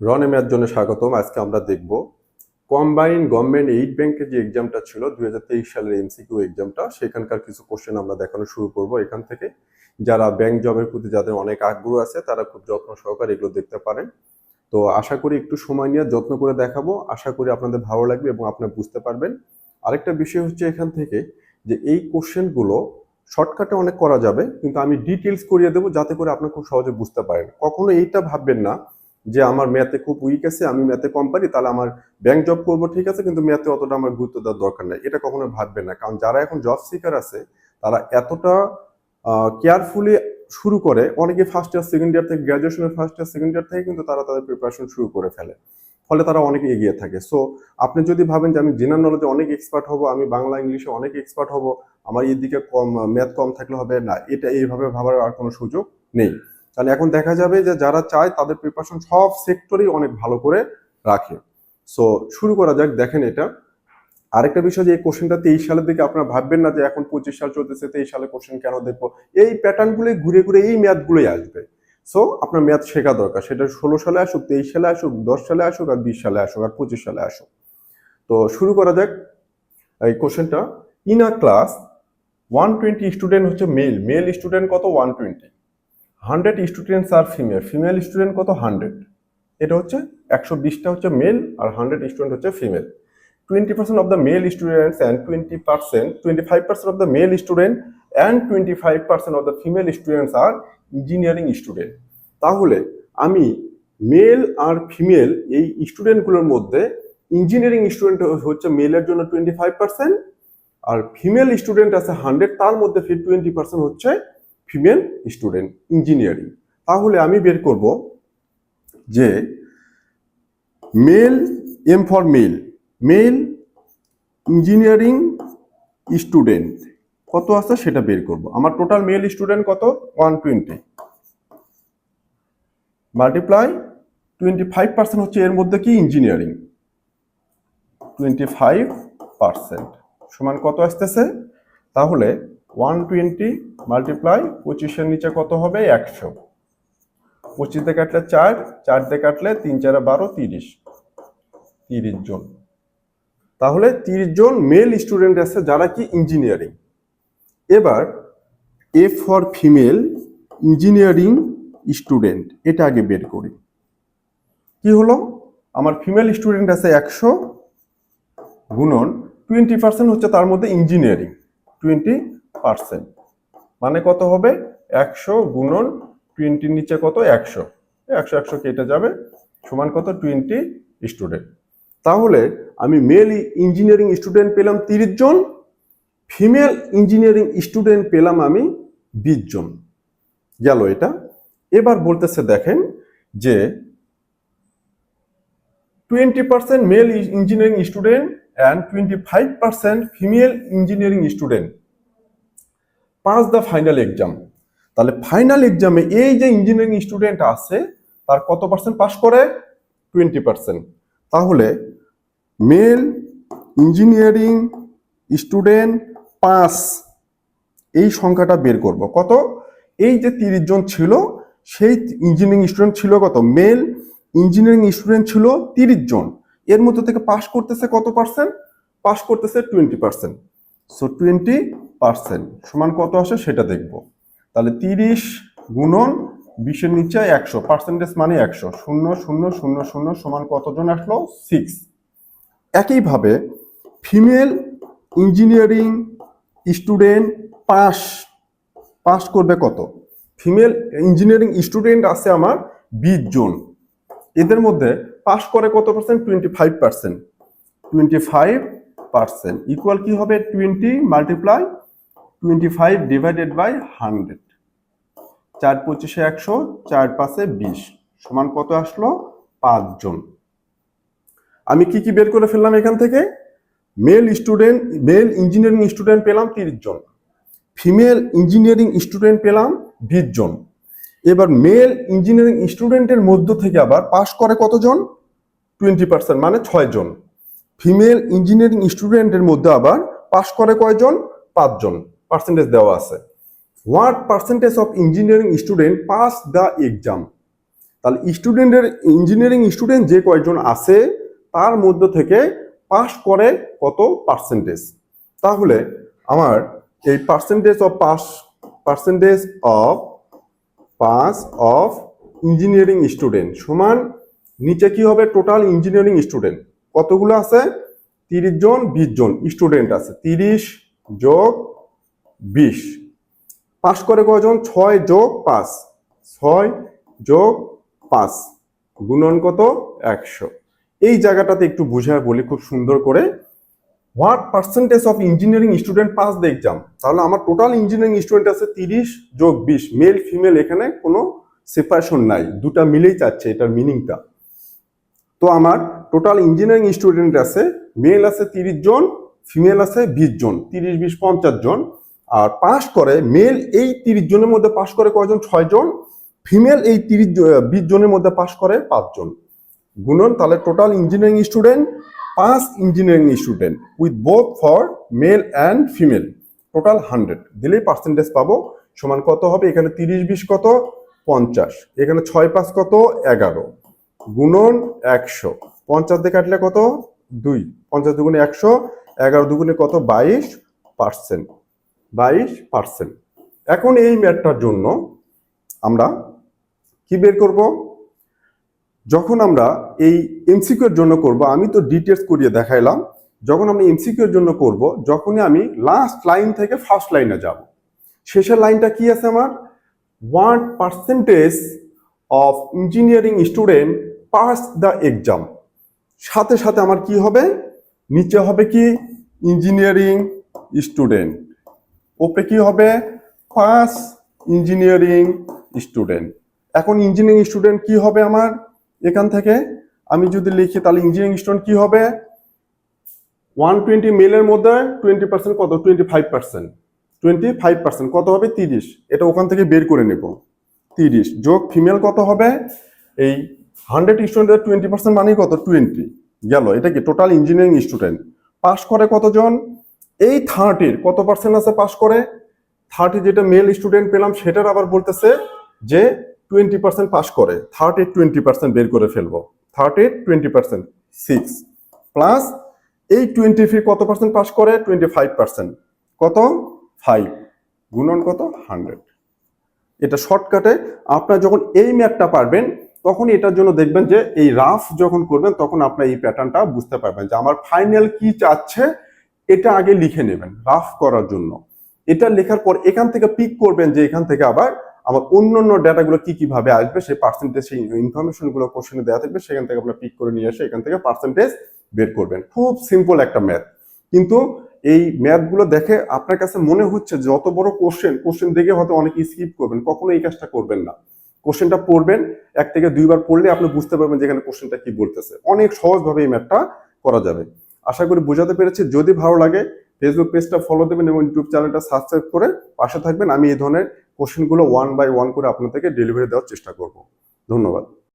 রন এমের জন্য স্বাগতম। আজকে আমরা দেখব কম্বাইন গভর্নমেন্ট এইট ব্যাংকের যে এক্সামটা ছিল দু হাজার তেইশ সালের এমসিকিউ এক্সামটা সেখানকার কিছু কোশ্চেন আমরা দেখানো শুরু করব এখান থেকে। যারা ব্যাংক জবের প্রতি যাদের অনেক আগ্রহ আছে, তারা খুব যত্ন সহকারে এগুলো দেখতে পারেন। তো আশা করি একটু সময় নিয়ে যত্ন করে দেখাবো। আশা করি আপনাদের ভালো লাগবে এবং আপনারা বুঝতে পারবেন। আরেকটা বিষয় হচ্ছে এখান থেকে যে এই কোশ্চেনগুলো শর্টকাটে অনেক করা যাবে, কিন্তু আমি ডিটেলস করিয়ে দেবো যাতে করে আপনার খুব সহজে বুঝতে পারেন। কখনো এইটা ভাববেন না যে আমার ম্যাথে খুব উইক আছে, আমি ম্যাথে কম পারি, তাহলে আমার ব্যাংক জব করব, ঠিক আছে, কিন্তু ম্যাথে অতটা আমার গুরুত্ব দেওয়ার দরকার নাই। এটা কখনো ভাববে না, কারণ যারা এখন জব সিকার আছে, তারা এতটা কেয়ারফুলি শুরু করে, অনেকে ফার্স্ট ইয়ার সেকেন্ড ইয়ার থেকে গ্র্যাজুয়েশনের ফার্স্ট ইয়ার সেকেন্ড ইয়ার থেকে কিন্তু তারা তাদের প্রিপারেশন শুরু করে ফেলে। ফলে তারা অনেক এগিয়ে থাকে। সো আপনি যদি ভাবেন যে আমি জেনারেল নলেজে অনেক এক্সপার্ট হব, আমি বাংলা, ইংলিশে অনেক এক্সপার্ট হব, আমার এদিকে কম, ম্যাথ কম থাকলে হবে না, এটা এইভাবে ভাবার আর কোনো সুযোগ নেই। কারণ এখন দেখা যাবে যে যারা চায় তাদের প্রিপারেশন সব সেক্টরেই অনেক ভালো করে রাখে। সো শুরু করা যাক, দেখেন এটা। আরেকটা বিষয় যে এই কোশ্চেনটা তেইশ সালের দিকে আপনারা ভাববেন না যে এখন পঁচিশ সাল চলতেছে, তেইশ সালে কোশ্চেন কেন দেখব? এই প্যাটার্নগুলোই ঘুরে ঘুরে এই ম্যাথগুলোই আসবে। সো আপনার ম্যাথ শেখা দরকার। সেটা ষোলো সালে আসুক, তেইশ সালে আসুক, দশ সালে আসুক, আর বিশ সালে আসুক, আর পঁচিশ সালে আসুক। তো, শুরু করা যাক এই কোশ্চেনটা in a class one twenty student হচ্ছে মেল মেল স্টুডেন্ট কত? ওয়ান টোয়েন্টি হান্ড্রেড স্টুডেন্টস আর ফিমেল। ফিমেল স্টুডেন্ট কত? হান্ড্রেড। এটা হচ্ছে একশো বিশটা হচ্ছে মেল আর হান্ড্রেড স্টুডেন্ট হচ্ছে female. Twenty percent of the male students and twenty percent, twenty five percent of the male student and twenty five percent of the female students R engineering student তাহলে আমি mail আর female এই স্টুডেন্টগুলোর মধ্যে engineering student হচ্ছে মেলের জন্য twenty five percent আর female student আছে hundred, তার মধ্যে ফির টোয়েন্টি পার্সেন্ট হচ্ছে ফিমেল স্টুডেন্ট ইঞ্জিনিয়ারিং। তাহলে আমি বের করব যে male, M for male. Male engineering student. কত আছে সেটা বের করব। আমার টোটাল মেল স্টুডেন্ট কত? One twenty. Multiply twenty five percent হচ্ছে এর মধ্যে কি? ইঞ্জিনিয়ারিং। Twenty five percent. সমান কত আসতেছে? তাহলে ওয়ান টোয়েন্টি মাল্টিপ্লাই পঁচিশের নিচে কত হবে? একশো। পঁচিশ দিয়ে কাটলে চার চার দিয়ে কাটলে তিন, চারে বারো, তিরিশ। তিরিশ জন। তাহলে তিরিশ জন মেল স্টুডেন্ট আছে যারা কি ইঞ্জিনিয়ারিং এবার F for female engineering student এটা আগে বের করি। কি হলো? আমার ফিমেল স্টুডেন্ট আছে একশো গুণন টোয়েন্টি পার্সেন্ট হচ্ছে তার মধ্যে ইঞ্জিনিয়ারিং টোয়েন্টি পার্সেন্ট। মানে কত হবে? একশো গুণন টোয়েন্টির নিচে কত? একশো। একশো একশো কেটে যাবে। সমান কত? টোয়েন্টি স্টুডেন্ট তাহলে আমি মেল ইঞ্জিনিয়ারিং স্টুডেন্ট পেলাম তিরিশ জন ফিমেল ইঞ্জিনিয়ারিং স্টুডেন্ট পেলাম আমি বিশ জন। গেল এটা। এবার বলতেছে, দেখেন যে twenty percent male engineering student and twenty five percent female engineering student pass the final exam. তাহলে ফাইনাল এক্সামে এই যে ইঞ্জিনিয়ারিং স্টুডেন্ট আছে, তার কত পার্সেন্ট পাস করে? টোয়েন্টি পার্সেন্ট তাহলে মেল ইঞ্জিনিয়ারিং স্টুডেন্ট পাস এই সংখ্যাটা বের করব। কত? এই যে তিরিশ জন ছিল, সেই ইঞ্জিনিয়ারিং স্টুডেন্ট ছিল কত? মেল ইঞ্জিনিয়ারিং স্টুডেন্ট ছিল তিরিশ জন। এর মধ্যে থেকে পাস করতেছে কত পার্সেন্ট পাস করতেছে twenty percent so twenty percent সমান কত আসে সেটা দেখব। তাহলে তিরিশ গুণন বিশের নিচে একশো, পার্সেন্টেজ মানে একশো, শূন্য শূন্য শূন্য শূন্য সমান কতজন আসলো? সিক্স। একইভাবে female engineering student pass pass করবে কত? ফিমেল ইঞ্জিনিয়ারিং স্টুডেন্ট আছে আমার বিশ জন। এদের মধ্যে পাস করে কত percent? Twenty five percent. Twenty five percent. Equal কি হবে? Twenty multiply twenty five divided by hundred চার পঁচিশে একশো, চার পাঁচে বিশ, সমান কত আসলো? পাঁচজন আমি কি কি বের করে ফেললাম এখান থেকে? Male student male engineering student পেলাম তিরিশ জন। ফিমেল ইঞ্জিনিয়ারিং স্টুডেন্ট পেলাম বিশ জন। এবার মেল ইঞ্জিনিয়ারিং স্টুডেন্টের মধ্য থেকে আবার পাশ করে কতজন টোয়েন্টি পার্সেন্ট মানে ছয় জন। ফিমেল ইঞ্জিনিয়ারিং স্টুডেন্টের মধ্যে আবার পাশ করে কয়জন পাঁচজন পার্সেন্টেজ দেওয়া আছে। What percentage of engineering student pass the exam তাহলে স্টুডেন্টের ইঞ্জিনিয়ারিং স্টুডেন্ট যে কয়েকজন আছে, তার মধ্য থেকে পাস করে কত পার্সেন্টেজ তাহলে আমার এই percentage of pass percentage of pass of engineering student সমান নিচে কি হবে টোটাল ইঞ্জিনিয়ারিং স্টুডেন্ট কতগুলো আছে? তিরিশ জন, বিশ জন স্টুডেন্ট আছে। তিরিশ যোগ বিশ। পাশ করে কজন? ছয় যোগ পাঁচ। ছয় যোগ পাঁচ। গুণন কত? একশো। এই জায়গাটাতে একটু বুঝায় বলি, খুব সুন্দর করে। What percentage of engineering student pass the তাহলে আমার টোটাল ইঞ্জিনিয়ারিং স্টুডেন্ট আছে তিরিশ যোগ বিশ। মেল ফিমেল এখানে কোনো সেপারেশন নাই। দুটা মিলেই চাচ্ছে এটার মিনিংটা তো আমার টোটাল ইঞ্জিনিয়ারিং স্টুডেন্ট আছে মেল আছে তিরিশ জন ফিমেল আছে বিশ জন। তিরিশ, বিশ, পঞ্চাশ জন। আর পাস করে মেল এই তিরিশ জনের মধ্যে পাস করে কয়জন? ছয় জন ফিমেল এই তিরিশ বিশ জনের মধ্যে পাস করে পাঁচজন। গুণন, তাহলে টোটাল ইঞ্জিনিয়ারিং স্টুডেন্ট পাঁচ engineering student with both for male and female total hundred দিলেই পার্সেন্টেজ পাবো। সমান কত হবে? এখানে তিরিশ, বিশ কত? পঞ্চাশ। এখানে ছয়, পাঁচ কত? এগারো। গুণন, একশো। পঞ্চাশ দিয়ে কাটলে কত? দুই। পঞ্চাশ দুগুণে একশো। এগারো দুগুণে কত? বাইশ পার্সেন্ট। বাইশ পার্সেন্ট এখন এই ম্যাটটার জন্য আমরা কি বের করব? যখন আমরা এই এমসিকিউ এর জন্য করব, আমি তো ডিটেলস করিয়ে দেখাইলাম, যখন আমি এমসিকিউ এর জন্য করব, যখনই আমি লাস্ট লাইন থেকে ফার্স্ট লাইনে যাব, শেষের লাইনটা কি আছে আমার? One percentage of engineering student pass the exam সাথে সাথে আমার কি হবে? নিচে হবে কি? ইঞ্জিনিয়ারিং স্টুডেন্ট ওপরে কি হবে? ফার্স্ট ইঞ্জিনিয়ারিং স্টুডেন্ট এখন ইঞ্জিনিয়ারিং স্টুডেন্ট কি হবে আমার? এখান থেকে আমি যদি লিখি, তাহলে ইঞ্জিনিয়ারিং স্টুডেন্ট কি হবে? ওয়ান টোয়েন্টি মেলের মধ্যে টোয়েন্টি পার্সেন্ট কত? Twenty five percent twenty five percent কত হবে? তিরিশ. এটা ওখান থেকে বের করে নেব। তিরিশ। যোগ ফিমেল কত হবে? এই হান্ড্রেড স্টুডেন্টের টোয়েন্টি পার্সেন্ট মানে কত? টোয়েন্টি গেল। এটা কি? টোটাল ইঞ্জিনিয়ারিং স্টুডেন্ট পাস করে কতজন? এই থার্টির কত পার্সেন্ট আছে পাস করে? থার্টি যেটা মেল স্টুডেন্ট পেলাম, সেটার আবার বলতেছে যে টোয়েন্টি পার্সেন্ট পাস করে। থার্টির টোয়েন্টি পার্সেন্ট বের করে ফেলব। থার্টির টোয়েন্টি পার্সেন্ট সিক্স প্লাস এই টোয়েন্টি ফি কত পার্সেন্ট পাস করে? টোয়েন্টি ফাইভ পার্সেন্ট কত? ফাইভ গুণন কত? হান্ড্রেড এটা শর্টকাটে আপনার যখন এই ম্যাথটা পারবেন, তখন এটার জন্য দেখবেন যে এই রাফ যখন করবেন, তখন আপনার এই প্যাটার্নটা বুঝতে পারবেন যে আমার ফাইনাল কি চাচ্ছে এটা আগে লিখে নেবেন রাফ করার জন্য। এটা লেখার পর এখান থেকে পিক করবেন যে এখান থেকে আবার আমার অন্য অন্য ডেটাগুলো কি কীভাবে আসবে, সেই পার্সেন্টেজ সেই ইনফরমেশনগুলো কোশ্চেনে দেওয়া থাকবে, সেখান থেকে আপনার পিক করে নিয়ে এসে এখান থেকে পার্সেন্টেজ বের করবেন। খুব সিম্পল একটা ম্যাথ কিন্তু এই ম্যাথগুলো দেখে আপনার কাছে মনে হচ্ছে যত বড় কোশ্চেন কোশ্চেন দেখে হয়তো অনেকে স্কিপ করবেন, কখনো এই কাজটা করবেন না। কোশ্চেনটা পড়বেন, এক থেকে দুইবার পড়লে আপনি বুঝতে পারবেন যে এখানে কোশ্চেনটা কি বলতেছে। অনেক সহজভাবে এই ম্যাথটা করা যাবে। আশা করি বোঝাতে পেরেছি। যদি ভালো লাগে ফেসবুক পেজটা ফলো দেবেন এবং ইউটিউব চ্যানেলটা সাবস্ক্রাইব করে পাশে থাকবেন। আমি এই ধরনের কোশ্চেনগুলো ওয়ান বাই ওয়ান করে আপনাদেরকে ডেলিভারি দেওয়ার চেষ্টা করব। ধন্যবাদ।